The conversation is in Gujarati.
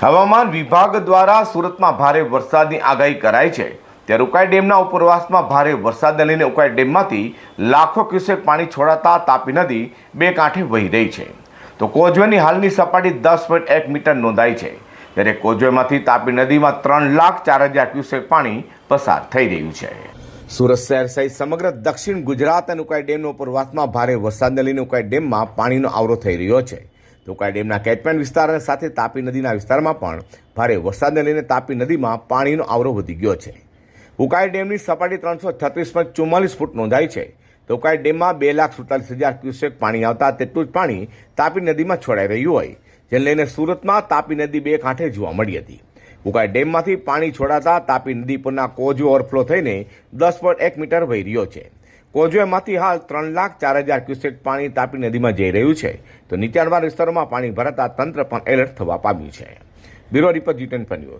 હવામાન વિભાગ દ્વારા સુરતમાં ભારે વરસાદની આગાહી કરાઈ છે. ત્યારે ઉકાઈ ડેમના ઉપરવાસમાં ભારે વરસાદને લઈને ઉકાઈ ડેમમાંથી લાખો ક્યુસેક પાણી છોડાતા તાપી નદી બે કાંઠે વહી રહી છે. તો કોઝવેની હાલની સપાટી દસ પોઈન્ટ એક મીટર નોંધાઈ છે. ત્યારે કોઝવેમાંથી તાપી નદીમાં ત્રણ લાખ ચાર હજાર ક્યુસેક પાણી પસાર થઈ રહ્યું છે. સુરત શહેર સહિત સમગ્ર દક્ષિણ ગુજરાત અને ઉકાઈ ડેમનો ઉપરવાસમાં ભારે વરસાદને લઈને ઉકાઈ ડેમમાં પાણીનો આવરો થઈ રહ્યો છે. તો ડેમના કેચમેન્ટ વિસ્તાર સાથે તાપી નદીના વિસ્તારમાં પણ ભારે વરસાદને લઈને તાપી નદીમાં પાણીનો આવરો વધી ગયો છે. ઉકાઈ ડેમની સપાટી ત્રણસો છત્રીસ પોઈન્ટ ચુમ્માલીસ ફૂટ નોંધાઈ છે. તો ડેમમાં બે લાખ સુડતાલીસ હજાર ક્યુસેક પાણી આવતા તેટલું જ પાણી તાપી નદીમાં છોડાઈ રહ્યું હોય, જેને લઈને સુરતમાં તાપી નદી બે કાંઠે જોવા મળી હતી. ઉકાઈ ડેમમાંથી પાણી છોડાતા તાપી નદી પરના કોજો ઓવરફ્લો થઈને દસ પોઈન્ટ એક મીટર વહી રહ્યો છે. કોઝવેમાંથી હાલ ત્રણ લાખ ચાર હજાર ક્યુસેક પાણી તાપી નદીમાં જઈ રહ્યું છે. તો નીચાણવાળા વિસ્તારોમાં પાણી ભરાતા તંત્ર પણ એલર્ટ થવા પામ્યું છે. Bureau report G ten news.